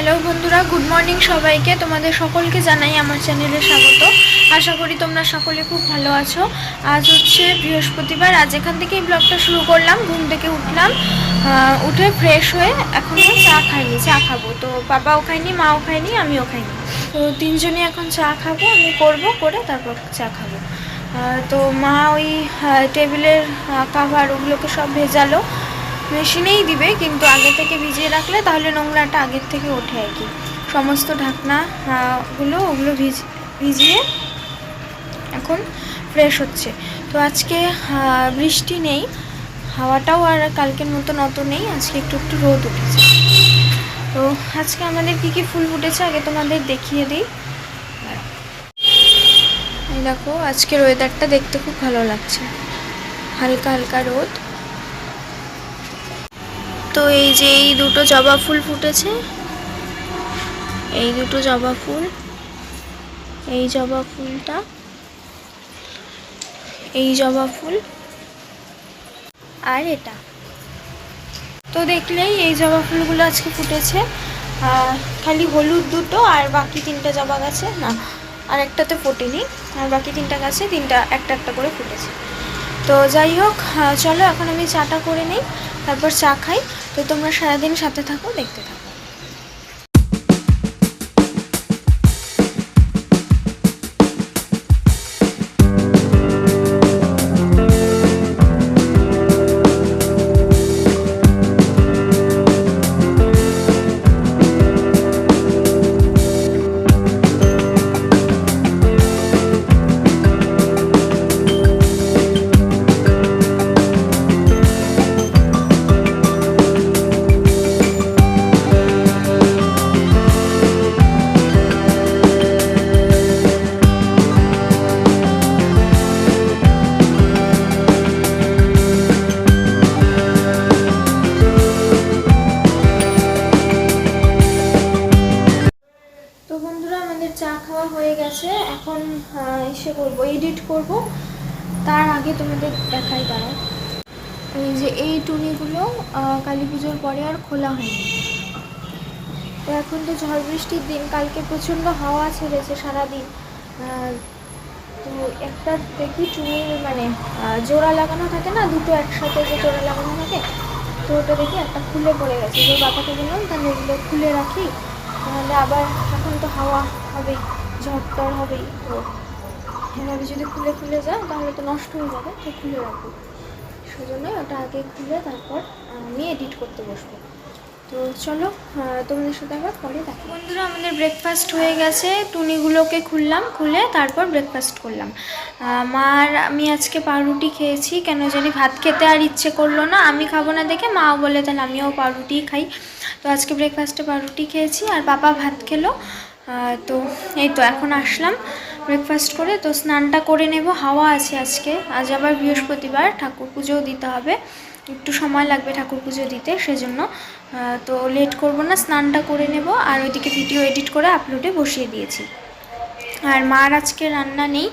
Hello বন্ধুরা, good morning সবাইকে। তোমাদের সকলকে জানাই আমার চ্যানেলে স্বাগত। আশা করি তোমরা সকলে খুব ভালো আছো। আজ হচ্ছে বৃহস্পতিবার, আজ এখান থেকেই ব্লগটা শুরু করলাম। ঘুম থেকে উঠলাম উঠে ফ্রেশ হয়ে এখনও চা খাইনি, চা খাব। তো বাবাও খাইনি মাও খাইনি আমিও খাইনি। তো তিনজনই এখন চা খাব, আমি করব করে তারপর চা খাব। তো মা ওই টেবিলের কাভার ওগুলোকে সব ভেজালো। মেশিনেই দিবে কিন্তু আগে থেকে ভিজিয়ে রাখলে তাহলে নোংরাটা আগের থেকে ওঠে আর কি। সমস্ত ঢাকনা আহ, গুলো ওগুলো ভিজ ভিজিয়ে এখন ফ্রেশ হচ্ছে। তো আজকে বৃষ্টি নেই হাওয়াটাও আর কালকের মতন অত নেই আজকে একটু একটু রোদ উঠেছে। তো আজকে আমাদের কি কি ফুল ফুটেছে আগে তোমাদের দেখিয়ে দিই। দেখো আজকের ওয়েদারটা দেখতে খুব ভালো লাগছে। হালকা হালকা রোদ। তো এই যে এই দুটো জবা ফুল ফুটেছে। এই দুটো জবা ফুল, এই জবা ফুলটা, এই জবা ফুল আর এটা। তো দেখলেই এই জবা ফুলগুলো আজকে ফুটেছে। খালি হলুদ দুটো আর বাকি তিনটা জবা গাছে, না, আর একটাতে ফোটেনি। আর বাকি তিনটা গাছে তিনটা, একটা একটা করে ফুটেছে। তো যাই হোক চলো এখন আমি চাটা করে নিই। তারপর চা খাই। তো তোমরা সারাদিন সাথে থাকো দেখতে থাকো। করব এডিট করব। তার আগে তোমাদের দেখাই দাঁড়াও। এই যে এই টুনিগুলো কালী পুজোর পরে আর খোলা হয়নি। তো এখন তো ঝড় বৃষ্টির দিন, কালকে প্রচণ্ড হাওয়া ছেড়েছে সারাদিন। তো একটা দেখি টুনির মানে জোড়া লাগানো থাকে না, দুটো একসাথে যে জোড়া লাগানো থাকে, তো ওটা দেখি একটা খুলে পড়ে গেছে। যে বাবাকে বললাম তাহলে এগুলো খুলে রাখি, তাহলে আবার এখন তো হাওয়া হবেই ঝড়টর হবেই। তো এভাবে যদি খুলে খুলে যায়, তাহলে তো নষ্ট হয়ে যাবে, তো খুলে রাখব। সেজন্যই ওটা আগে খুলে তারপর আমি এডিট করতে বসবো। তো চলো তোমাদের সাথে আবার পরে দেখো বন্ধুরা, আমাদের ব্রেকফাস্ট হয়ে গেছে। টুনিগুলোকে খুললাম, খুলে তারপর ব্রেকফাস্ট করলাম। মার আমি আজকে পাউরুটি খেয়েছি। কেন জানি ভাত খেতে আর ইচ্ছে করল না। আমি খাব না দেখে মাও বলে, তাহলে আমিও পাউরুটিই খাই। তো আজকে ব্রেকফাস্টে পাউরুটি খেয়েছি আর বাবা ভাত খেলো। তো এই তো, এখন আসলাম। ব্রেকফাস্ট করে, তো স্নানটা করে নেব। হাওয়া আছে আজকে। আজ আবার বৃহস্পতিবার, ঠাকুর পুজোও দিতে হবে। একটু সময় লাগবে ঠাকুর পুজো দিতে, সেজন্য তো লেট করব না, স্নানটা করে নেব। আর ওইদিকে ভিডিও এডিট করে আপলোডে বসিয়ে দিয়েছি। আর মার আজকে রান্না নেই।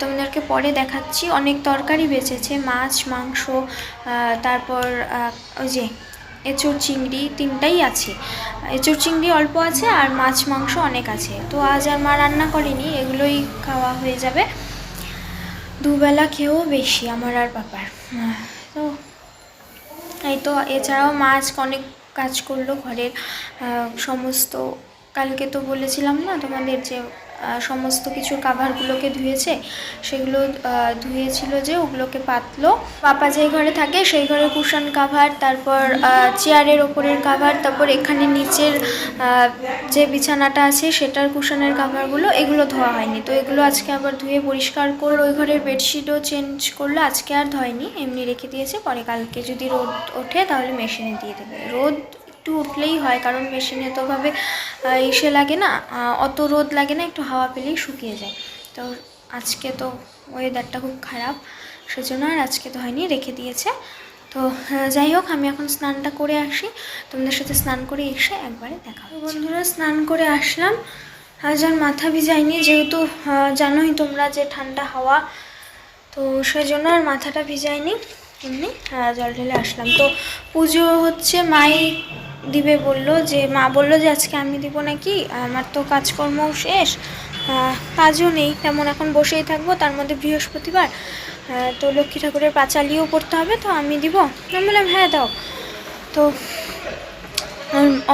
তোমাদেরকে পরে দেখাচ্ছি। অনেক তরকারি বেঁচেছে, মাছ, মাংস তারপর ওই যে এঁচোড় চিংড়ি তিনটাই আছে। এঁচোড় চিংড়ি অল্প আছে আর মাছ, মাংস অনেক আছে। তো আজ আর মা রান্না করেনি, এগুলোই খাওয়া হয়ে যাবে। দুবেলা খেয়েও বেশি আমার আর পাপার। তো এই তো, এছাড়াও মাছ অনেক কাজ করল ঘরের সমস্ত, কালকে তো বলেছিলাম না তোমাদের যে সমস্ত কিছু কাভারগুলোকে ধুয়েছে। সেগুলো ধুয়েছিল যে ওগুলোকে পাতলো। পাপা যে ঘরে থাকে সেই ঘরে কুশন কাভার তারপর চেয়ারের ওপরের কাভার তারপর এখানে নিচের যে বিছানাটা আছে সেটার কুশনের কাভারগুলো এগুলো ধোয়া হয়নি। তো এগুলো আজকে আবার ধুয়ে পরিষ্কার করল। ওই ঘরের বেডশিটও চেঞ্জ করল। আজকে আর ধয়নি, এমনি রেখে দিয়েছে। পরে কালকে যদি রোদ ওঠে তাহলে মেশিনে দিয়ে দেবে। রোদ একটু উঠলেই হয় কারণ মেশিনে তো ভাবে আহ, ইসে লাগে না অত রোদ লাগে না একটু হাওয়া পেলেই শুকিয়ে যায়। তো আজকে তো ওয়েদারটা খুব খারাপ সেজন্য আর আজকে তো হয়নি রেখে দিয়েছে। তো যাই হোক আমি এখন স্নানটা করে আসি। তোমাদের সাথে স্নান করে এসে একবারে দেখা বন্ধুরা স্নান করে আসলাম। আজ আর মাথা ভিজাইনি যেহেতু জানোই তোমরা যে ঠান্ডা হাওয়া তো সেজন্য আর মাথাটা ভিজাইনি। এমনি জল ঢেলে আসলাম। তো পুজো হচ্ছে মাই দিবে বলল যে, মা বলল যে, আজকে আমি দিব নাকি? আমার তো কাজকর্ম শেষ। কাজও নেই। তেমন এখন বসেই থাকব? তার মধ্যে বৃহস্পতিবার। তো লক্ষ্মী ঠাকুরের পাঁচালিও পড়তে হবে, তো আমি দিব। আমি বললাম হ্যাঁ দাও। তো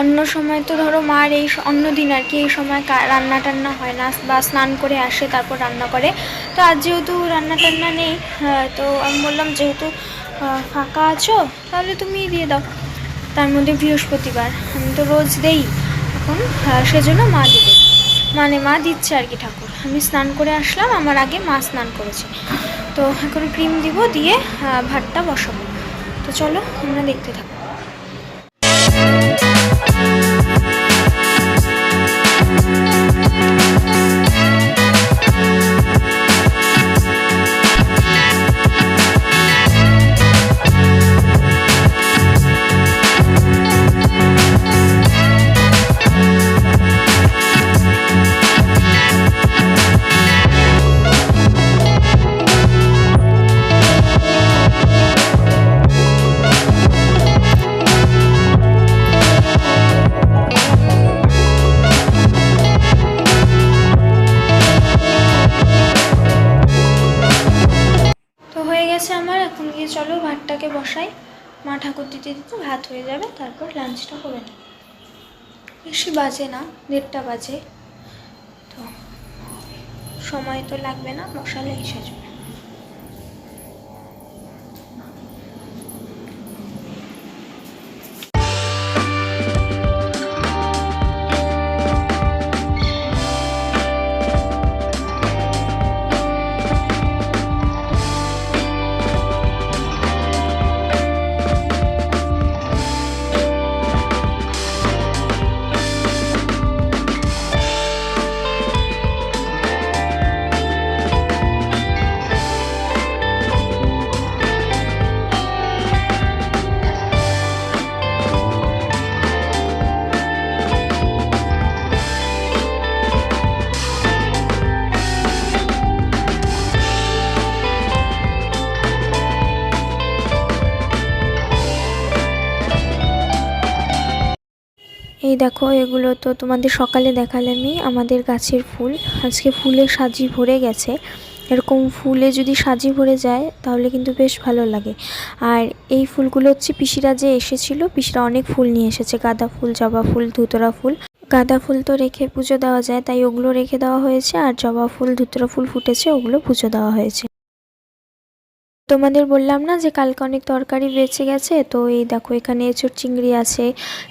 অন্য সময় তো ধরো মার এই অন্য দিন আর কি, এই সময় রান্না টান্না হয় না, বা স্নান করে আসে, তারপর রান্না করে। তো আজ যেহেতু রান্না টান্না নেই তো আমি বললাম, যেহেতু ফাঁকা আছো, তাহলে তুমি দিয়ে দাও। তার মধ্যে বৃহস্পতিবার। আমি তো রোজ দেই। এখন সেজন্য মা দিবে। মানে মা দিচ্ছে আর কি ঠাকুর। আমি স্নান করে আসলাম, আমার আগে মা স্নান করেছে। তো এখন ক্রিম দিব, দিয়ে ভাতটা বসাবো। তো চলো, আমরা দেখতে থাকো। গেছে আমার, এখন গিয়ে চলো ভাতটাকে বসাই। মা ঠাকুর দিতে দিতে, ভাত হয়ে যাবে, তারপর লাঞ্চটা করে নেব। বেশি বাজে না, দেড়টা বাজে। তো, সময় তো লাগবে না মশালে এসে এই দেখো, এগুলো তো তোমাদের সকালে দেখালামই, আমাদের গাছের ফুল। আজকে ফুলে সাজি ভরে গেছে। এরকম ফুলে যদি সাজি ভরে যায়, তাহলে কিন্তু বেশ ভালো লাগে। আর এই ফুলগুলো হচ্ছে পিসিরা যে এসেছিল, পিসিরা অনেক ফুল নিয়ে এসেছে। গাঁদা ফুল, জবা ফুল, ধুতরা ফুল। গাঁদা ফুল তো রেখে পুজো দেওয়া যায়, তাই ওগুলো রেখে দেওয়া হয়েছে। আর জবা ফুল, ধুতরা ফুল ফুটেছে, ওগুলো পুজো দেওয়া হয়েছে। তোমাদের বললাম না যে কালকে অনেক তরকারি বেঁচে গেছে? তো এই দেখো, এখানে এঁচড় চিংড়ি আছে,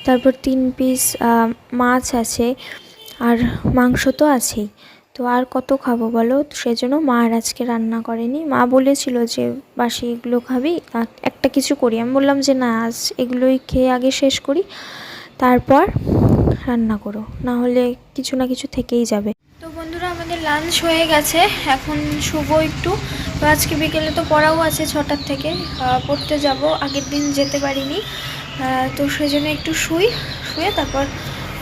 তারপর তিন পিস মাছ আছে, আর মাংস তো আছেই। তো আর কত খাব বলো? সেজন্য মা আর আজকে রান্না করেনি। মা বলেছিল যে, বাসি এগুলো খাবি একটা কিছু করি। আমি বললাম যে, না, আজ এগুলোই খেয়ে আগে শেষ করি, তারপর রান্না করো। না হলে কিছু না কিছু থেকেই যাবে। তো বন্ধুরা, আমাদের লাঞ্চ হয়ে গেছে। এখন শুভ একটু। তো আজকে বিকেলে তো পড়াও আছে ছটার থেকে। পড়তে যাব, আগের দিন যেতে পারিনি। তো সেই জন্য একটু শুই, শুয়ে তারপর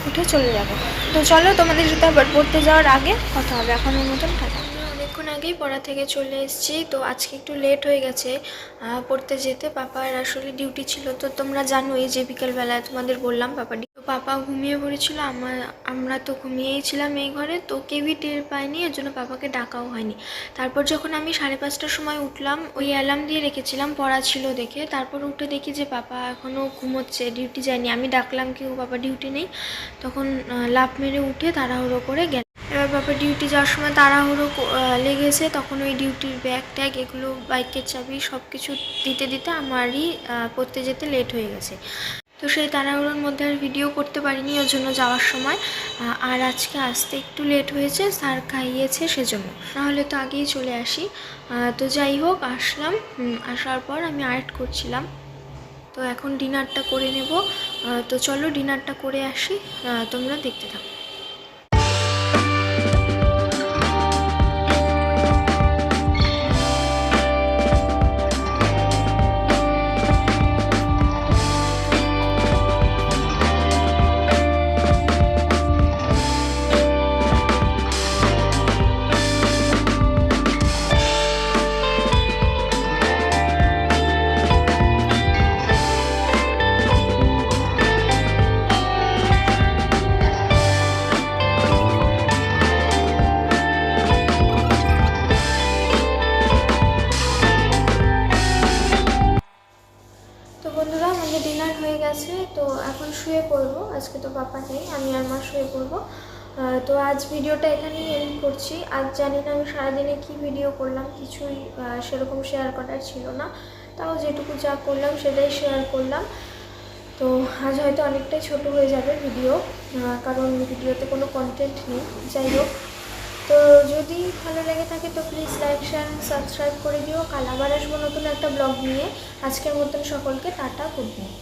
উঠে চলে যাব। তো চলো, তোমাদের সাথে আবার পড়তে যাওয়ার আগে কথা হবে এখনের মতন, টাটা। অনেকক্ষণ আগেই পড়া থেকে চলে এসেছি, তো আজকে একটু লেট হয়ে গেছে। পড়তে যেতে, পাপার আসলে ডিউটি ছিল, তো তোমরা জানোই যে বিকেলবেলায় তোমাদের বললাম পাপা তো পাপা ঘুমিয়ে পড়েছিল আমার আমরা তো ঘুমিয়েই ছিলাম এই ঘরে, তো কেউই টের পায়নি, এর জন্য পাপাকে ডাকাও হয়নি। তারপর যখন আমি সাড়ে পাঁচটার সময় উঠলাম, ওই অ্যালার্ম দিয়ে রেখেছিলাম, পড়া ছিল দেখে, তারপর উঠে দেখি যে পাপা এখনও ঘুমোচ্ছে, ডিউটি যায়নি। আমি ডাকলাম কেউ পাপা ডিউটি নেই? তখন লাফ মেরে উঠে তাড়াহুড়ো করে গেল। এবার বাবা, ডিউটি যাওয়ার সময় তাড়াহুড়ো লেগেছে, তখন ওই ডিউটির ব্যাগ ট্যাগ এগুলো, বাইকের চাবি সব কিছু দিতে দিতে আমারই পড়তে যেতে লেট হয়ে গেছে। তো সেই তাড়াহুড়োর মধ্যে আর ভিডিও করতে পারিনি, ওর জন্য যাওয়ার সময়। আর আজকে আসতে একটু লেট হয়েছে, স্যার খাইয়েছে সেজন্য। নাহলে তো আগেই চলে আসি। তো যাই হোক, আসলাম। আসার পর আমি আর্ট করছিলাম। তো এখন ডিনারটা করে নেব। তো চলো ডিনারটা করে আসি। তোমরা দেখতে থাকো। আজকে তো পাপা নেই, আমি আর মা শুয়ে পড়ব। তো আজ ভিডিওটা এখানেই এন্ড করছি। আজ জানি না আমি সারাদিনে কি ভিডিও করলাম, কিছুই সেরকম শেয়ার করার ছিল না। তাও যেটুকু যা করলাম সেটাই শেয়ার করলাম। তো আজ হয়তো অনেকটাই ছোট হয়ে যাবে ভিডিও কারণ ভিডিওতে কোনো কন্টেন্ট নেই। যাই হোক, তো যদি ভালো লেগে থাকে তো প্লিজ লাইক শেয়ার সাবস্ক্রাইব করে দিও। কাল আবার আসব নতুন একটা ব্লগ নিয়ে। আজকের মতন সকলকে টাটা গুড নাইট